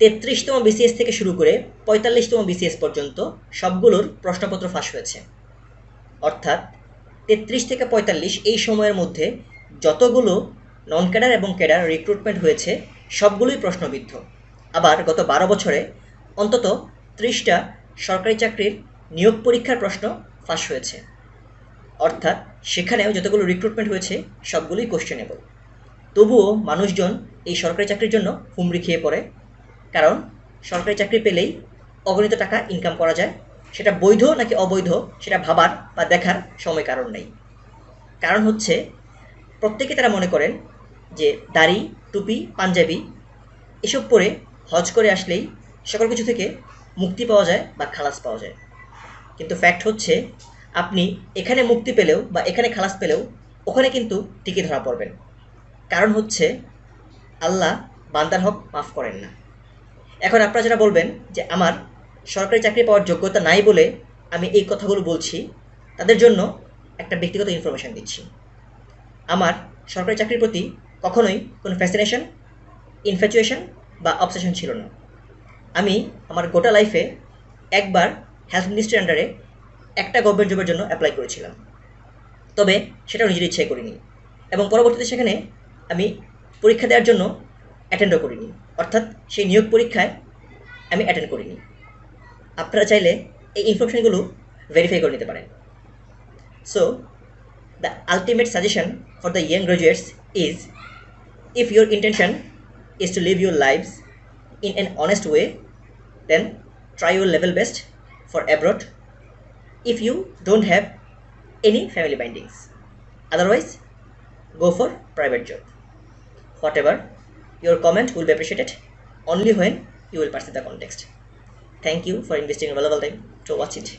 তেত্রিশতম BCS থেকে শুরু করে পঁয়তাল্লিশতম বিসিএস পর্যন্ত সবগুলোর প্রশ্নপত্র ফাঁস হয়েছে। অর্থাৎ তেত্রিশ থেকে পঁয়তাল্লিশ এই সময়ের মধ্যে যতগুলো নন ক্যাডার এবং ক্যাডার রিক্রুটমেন্ট হয়েছে, সবগুলোই প্রশ্নবিদ্ধ। আবার গত বারো বছরে অন্তত ত্রিশটা সরকারি চাকরির নিয়োগ পরীক্ষার প্রশ্ন ফাঁস হয়েছে। অর্থাৎ সেখানেও যতগুলো রিক্রুটমেন্ট হয়েছে, সবগুলোই কোশ্চেনেবল তবুও মানুষজন এই সরকারি চাকরির জন্য হুমড়ি খেয়ে পড়ে। কারণ সরকারি চাকরি পেলেই অগণিত টাকা ইনকাম করা যায়। সেটা বৈধ নাকি অবৈধ, সেটা ভাবার বা দেখার সময় কারণ নেই। কারণ হচ্ছে, প্রত্যেকে তারা মনে করেন যে দাড়ি, টুপি, পাঞ্জাবি এসব পরে হজ করে আসলেই সকল কিছু থেকে মুক্তি পাওয়া যায় বা খালাস পাওয়া যায়। কিন্তু ফ্যাক্ট হচ্ছে, আপনি এখানে মুক্তি পেলেও বা এখানে খালাস পেলেও ওখানে কিন্তু টিকে ধরা পড়বেন। কারণ হচ্ছে, আল্লাহ বান্দার হক মাফ করেন না। এখন আপনারা যারা বলবেন যে আমার সরকারি চাকরি পাওয়ার যোগ্যতা নাই বলে আমি এই কথাগুলো বলছি, তাদের জন্য একটা ব্যক্তিগত ইনফরমেশান দিচ্ছি। আমার সরকারি চাকরির প্রতি কখনোই কোনো ফ্যাসিনেশন ইনফ্যাচুয়েশন বা অবসেশন ছিল না। আমি আমার গোটা লাইফে একবার হেলথ মিনিস্ট্রির আন্ডারে একটা গভর্নমেন্ট জবের জন্য অ্যাপ্লাই করেছিলাম। তবে সেটাও নিজের ইচ্ছায় করিনি এবং পরবর্তীতে সেখানে আমি পরীক্ষা দেওয়ার জন্য অ্যাটেন্ডও করিনি। অর্থাৎ সেই নিয়োগ পরীক্ষায় আমি অ্যাটেন্ড করিনি। আপনারা চাইলে এই ইনফরমেশনগুলো ভেরিফাই করে নিতে পারেন। So the ultimate suggestion for the young graduates is if your intention is to live your life in an honest way then try your level best for abroad if you don't have any family bindings otherwise go for private job whatever your comment will be appreciated only when you will perceive the context. Thank you for investing valuable time to watch it